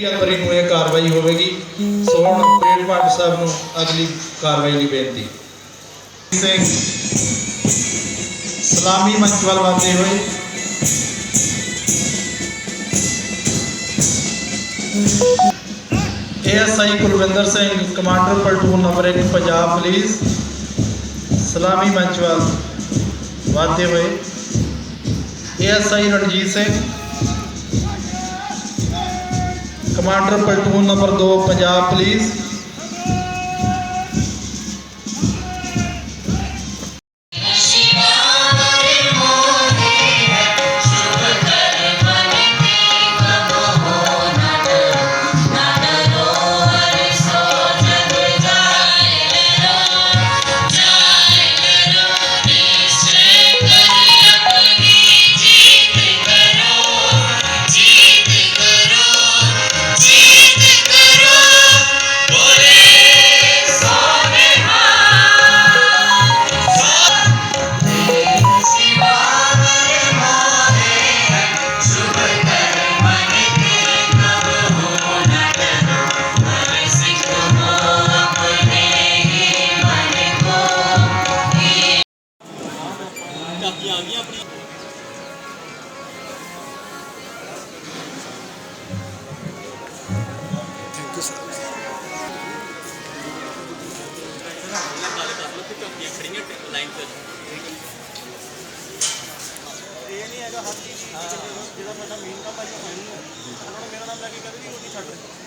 ਕਾਰਵਾਈ ਹੋਵੇਗੀ। ਸੋ ਹੁਣ ਪਰੇਡ ਭਾਟ ਸਾਹਿਬ ਨੂੰ ਅਗਲੀ ਕਾਰਵਾਈ ਲਈ ਬੇਨਤੀ। ਸਿੰਘ ਸਲਾਮੀ ਮੰਚ ਵੱਲ ਵਧਦੇ ਹੋਏ। ASI Kulwinder Singh, commander platoon number 1 Punjab police. ਸਲਾਮੀ ਮੰਚ ਵੱਲ ਵਧਦੇ ਹੋਏ। ASI Ranjit Singh commander platoon number 2 Punjab police ਪੰਜਾਬੀਆਂ ਆ ਗਈਆਂ ਆਪਣੀ ਥੈਂਕ ਯੂ ਸਰ ਇਹ ਨਹੀਂ ਹੈਗਾ ਹਰ ਚੀਜ਼ ਜਿਹੜਾ ਸਾਡਾ ਮੇਨ ਕੰਮ ਹੈ ਉਹ ਹੈ ਉਹਨਾਂ ਨੂੰ ਮੇਰਾ ਨਾਮ ਲੈ ਕੇ ਕਦੇ ਵੀ ਉਹਦੀ ਛੱਡ ਰਹੇ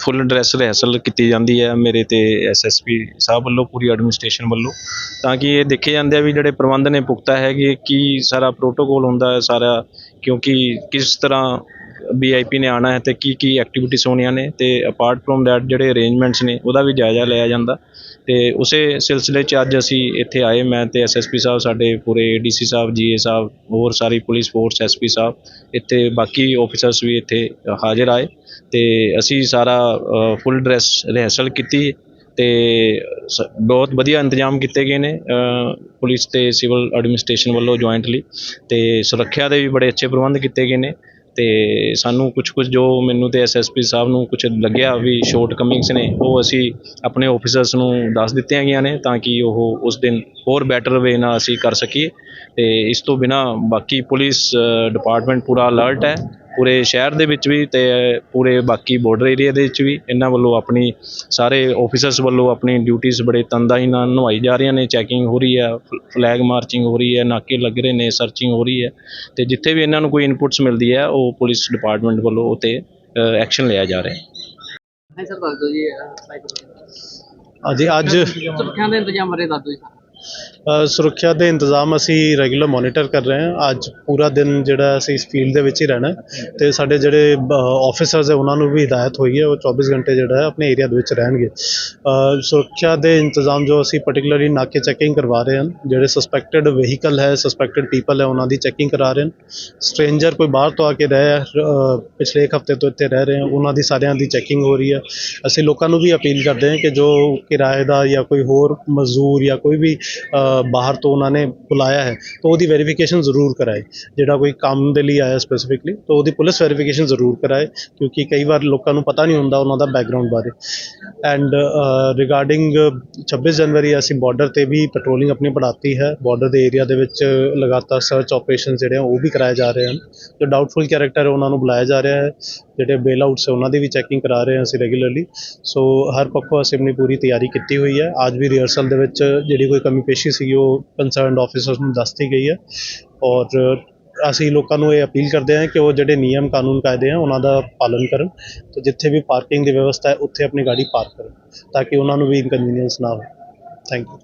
ਫੁੱਲ ਡਰੈਸ ਰਿਹਰਸਲ ਕੀਤੀ ਜਾਂਦੀ ਹੈ ਮੇਰੇ ਤੇ ਐਸਐਸਪੀ ਸਾਹਿਬ ਵੱਲੋਂ, ਪੂਰੀ ਐਡਮਿਨਿਸਟ੍ਰੇਸ਼ਨ ਵੱਲੋਂ। ਤਾਂ ਕਿ ਇਹ ਦੇਖੇ ਜਾਂਦੇ ਆ ਵੀ ਜਿਹੜੇ ਪ੍ਰਬੰਧ ਨੇ, ਪੁਖਤਾ ਹੈਗੇ, ਕੀ ਸਾਰਾ ਪ੍ਰੋਟੋਕੋਲ ਹੁੰਦਾ ਹੈ ਸਾਰਾ, ਕਿਉਂਕਿ ਕਿਸ ਤਰ੍ਹਾਂ ਵੀਆਈਪੀ ਨੇ ਆਣਾ ਹੈ ਤੇ ਕੀ ਕੀ ਐਕਟੀਵਿਟੀਜ਼ ਹੋਣੀਆਂ ਨੇ ਤੇ ਅਪਾਰਟ ਫਰੋਮ ਦੈਟ ਜਿਹੜੇ ਅਰੇਂਜਮੈਂਟਸ ਨੇ, ਉਹਦਾ ਵੀ ਜਾਇਜ਼ਾ ਲਿਆ ਜਾਂਦਾ। ਤੇ ਉਸੇ ਸਿਲਸਿਲੇ 'ਚ ਅੱਜ ਅਸੀਂ ਇੱਥੇ ਆਏ ਮੈਂ ਤੇ ਐਸਐਸਪੀ ਸਾਹਿਬ, ਸਾਡੇ ਪੂਰੇ ਡੀਸੀ ਸਾਹਿਬ ਜੀਏ ਸਾਹਿਬ, ਹੋਰ ਸਾਰੀ ਪੁਲਿਸ ਫੋਰਸ ਐਸਪੀ ਸਾਹਿਬ, ਇੱਥੇ ਬਾਕੀ ਆਫੀਸਰਸ ਵੀ ਇੱਥੇ ਹਾਜ਼ਰ ਆਏ। ਤੇ ਅਸੀਂ ਸਾਰਾ ਫੁੱਲ ਡਰੈਸ ਰਿਹਰਸਲ ਕੀਤੀ ਤੇ ਸ- ਬਹੁਤ ਵਧੀਆ ਇੰਤਜ਼ਾਮ ਕੀਤੇ ਗਏ ਨੇ ਪੁਲਿਸ ਤੇ ਸਿਵਲ ਐਡਮਿਨਿਸਟ੍ਰੇਸ਼ਨ ਵੱਲੋਂ ਜੁਆਇੰਟਲੀ ਤੇ ਸੁਰੱਖਿਆ ਦੇ ਵੀ ਬੜੇ ਅੱਛੇ ਪ੍ਰਬੰਧ ਕੀਤੇ ਗਏ ਨੇ। ਤੇ ਸਾਨੂੰ ਕੁਝ ਕੁਝ ਜੋ ਮੈਨੂੰ ਤੇ ਐਸਐਸਪੀ ਸਾਹਿਬ ਨੂੰ ਕੁਝ ਲੱਗਿਆ ਵੀ ਸ਼ੋਰਟ ਕਮਿੰਗਸ ਨੇ, ਉਹ ਅਸੀਂ ਆਪਣੇ ਆਫੀਸਰਸ ਨੂੰ ਦੱਸ ਦਿੱਤੀਆਂ ਗਈਆਂ ਨੇ ਤਾਂ ਕਿ ਉਹ ਉਸ ਦਿਨ ਹੋਰ ਬੈਟਰ ਵੇ ਨਾਲ ਅਸੀਂ ਕਰ ਸਕੀਏ ਤੇ ਇਸ ਤੋਂ ਬਿਨਾ ਬਾਕੀ ਪੁਲਿਸ ਡਿਪਾਰਟਮੈਂਟ ਪੂਰਾ ਅਲਰਟ ਹੈ। ਪੂਰੇ ਸ਼ਹਿਰ ਦੇ ਵਿੱਚ ਵੀ ਤੇ ਪੂਰੇ ਬਾਕੀ ਬਾਰਡਰ ਏਰੀਆ ਦੇ ਵਿੱਚ ਵੀ ਇਹਨਾਂ ਵੱਲੋਂ ਆਪਣੀ ਸਾਰੇ ਆਫੀਸਰਸ ਵੱਲੋਂ ਆਪਣੀ ਡਿਊਟੀਆਂ ਬੜੇ ਤੰਦਾਈ ਨਾਲ ਨਿਭਾਈ ਜਾ ਰਹੀਆਂ ਨੇ। ਚੈਕਿੰਗ ਹੋ ਰਹੀ ਹੈ ਫਲੈਗ ਮਾਰਚਿੰਗ ਹੋ ਰਹੀ ਹੈ ਨਾਕੇ ਲੱਗ ਰਹੇ ਨੇ ਸਰਚਿੰਗ ਹੋ ਰਹੀ ਹੈ ਤੇ ਜਿੱਥੇ ਵੀ ਇਹਨਾਂ ਨੂੰ ਕੋਈ ਇਨਪੁਟਸ ਮਿਲਦੀ ਹੈ ਉਹ ਪੁਲਿਸ ਡਿਪਾਰਟਮੈਂਟ ਵੱਲੋਂ ਉਤੇ ਐਕਸ਼ਨ ਲਿਆ ਜਾ ਰਿਹਾ ਹੈ। ਹਾਂ ਸਰ ਦੱਸ ਦਿਓ ਜੀ ਅਹ, ਸਾਈਕਲ ਹਾਂਜੀ ਅੱਜ ਸੁਰੱਖਿਆ ਦੇ ਇੰਤਜ਼ਾਮ ਬਾਰੇ ਦੱਸ ਦਿਓ ਜੀ ਸਰ। ਅ, ਸੁਰੱਖਿਆ ਦੇ ਇੰਤਜ਼ਾਮ ਅਸੀਂ ਰੈਗੂਲਰ ਮੋਨੀਟਰ ਕਰ ਰਹੇ ਹਾਂ। ਅੱਜ ਪੂਰਾ ਦਿਨ ਜਿਹੜਾ ਅਸੀਂ ਇਸ ਫੀਲਡ ਦੇ ਵਿੱਚ ਹੀ ਰਹਿਣਾ ਹੈ ਤੇ ਸਾਡੇ ਜਿਹੜੇ ਆਫੀਸਰਸ ਹੈ, ਉਹਨਾਂ ਨੂੰ ਵੀ ਹਦਾਇਤ ਹੋਈ ਹੈ, ਉਹ 24 ਘੰਟੇ ਜਿਹੜਾ ਹੈ ਆਪਣੇ ਏਰੀਆ ਦੇ ਵਿੱਚ ਰਹਿਣਗੇ। ਸੁਰੱਖਿਆ ਦੇ ਇੰਤਜ਼ਾਮ ਜੋ ਅਸੀਂ ਪਾਰਟਿਕੂਲਰਲੀ ਨਾਕੇ ਚੈਕਿੰਗ ਕਰਵਾ ਰਹੇ ਹਾਂ, ਜਿਹੜੇ ਸਸਪੈਕਟਡ ਵਹੀਕਲ ਹੈ ਸਸਪੈਕਟਡ ਪੀਪਲ ਹੈ, ਉਹਨਾਂ ਦੀ ਚੈਕਿੰਗ ਕਰਾ ਰਹੇ ਹਨ ਸਟ੍ਰੇਂਜਰ ਕੋਈ ਬਾਹਰ ਤੋਂ ਆ ਕੇ ਰਹਿ ਪਿਛਲੇ ਇੱਕ ਹਫ਼ਤੇ ਤੋਂ ਇੱਥੇ ਰਹਿ ਰਹੇ ਹਾਂ, ਉਹਨਾਂ ਦੀ ਸਾਰਿਆਂ ਦੀ ਚੈਕਿੰਗ ਹੋ ਰਹੀ ਹੈ। ਅਸੀਂ ਲੋਕਾਂ ਨੂੰ ਵੀ ਅਪੀਲ ਕਰਦੇ ਹਾਂ ਕਿ ਜੋ ਕਿਰਾਏ ਦਾ ਜਾਂ ਕੋਈ ਹੋਰ ਮਜ਼ਦੂਰ ਜਾਂ ਕੋਈ ਵੀ ਬਾਹਰ ਤੋਂ ਉਹਨਾਂ ਨੇ ਬੁਲਾਇਆ ਹੈ, ਤਾਂ ਉਹਦੀ ਵੈਰੀਫਿਕੇਸ਼ਨ ਜ਼ਰੂਰ ਕਰਾਏ। ਜਿਹੜਾ ਕੋਈ ਕੰਮ ਦੇ ਲਈ ਆਇਆ ਸਪੈਸੀਫਿਕਲੀ ਤਾਂ ਉਹਦੀ ਪੁਲਿਸ ਵੈਰੀਫਿਕੇਸ਼ਨ ਜ਼ਰੂਰ ਕਰਾਏ, ਕਿਉਂਕਿ ਕਈ ਵਾਰ ਲੋਕਾਂ ਨੂੰ ਪਤਾ ਨਹੀਂ ਹੁੰਦਾ ਉਹਨਾਂ ਦਾ ਬੈਕਗ੍ਰਾਉਂਡ ਬਾਰੇ। ਐਂਡ ਰਿਗਾਰਡਿੰਗ 26 ਜਨਵਰੀ, ਅਸੀਂ ਬਾਰਡਰ ਤੇ ਵੀ ਪੈਟਰੋਲਿੰਗ ਆਪਣੀ बढ़ाਤੀ ਹੈ। ਬਾਰਡਰ ਦੇ ਏਰੀਆ ਦੇ ਵਿੱਚ ਲਗਾਤਾਰ ਸਰਚ ਆਪਰੇਸ਼ਨ ਜਿਹੜੇ ਆ, ਉਹ ਵੀ ਕਰਾਏ ਜਾ ਰਹੇ ਹਨ। ਜੋ ਡਾਊਟਫੁਲ ਕੈਰੈਕਟਰ ਹੈ, ਉਹਨਾਂ ਨੂੰ ਬੁਲਾਇਆ ਜਾ ਰਿਹਾ ਹੈ। ਜਿਹੜੇ ਬੇਲ ਆਊਟਸ ਹੈ, ਉਹਨਾਂ ਦੀ ਵੀ ਚੈਕਿੰਗ ਕਰਾ ਰਹੇ ਹਾਂ ਅਸੀਂ ਰੈਗੂਲਰਲੀ ਸੋ ਹਰ ਪੱਖੋਂ ਅਸੀਂ ਆਪਣੀ ਪੂਰੀ ਤਿਆਰੀ ਕੀਤੀ ਹੋਈ ਹੈ। ਅੱਜ ਵੀ ਰਿਹਰਸਲ ਦੇ ਵਿੱਚ ਜਿਹੜੀ ਕੋਈ ਕਮੀ ਪੇਸ਼ੀ ਸੀ ਉਹ ਕੰਸਰਨਡ ਆਫੀਸਰਸ ਨੂੰ ਦੱਸਤੀ ਗਈ ਹੈ। ਔਰ ਅਸੀਂ ਲੋਕਾਂ ਨੂੰ ਇਹ ਅਪੀਲ ਕਰਦੇ ਹਾਂ ਕਿ ਉਹ ਜਿਹੜੇ ਨਿਯਮ, ਕਾਨੂੰਨ, ਕਾਇਦੇ ਆ, ਉਹਨਾਂ ਦਾ ਪਾਲਨ ਕਰਨ ਤੇ ਜਿੱਥੇ ਵੀ ਪਾਰਕਿੰਗ ਦੀ ਵਿਵਸਥਾ ਹੈ, ਉੱਥੇ ਆਪਣੀ ਗਾੜੀ ਪਾਰਕ ਕਰਨ, ਤਾਂ ਕਿ ਉਹਨਾਂ ਨੂੰ ਵੀ ਇਨਕਨਵੀਨੀਅੰਸ ਨਾ ਹੋਵੇ। Thank you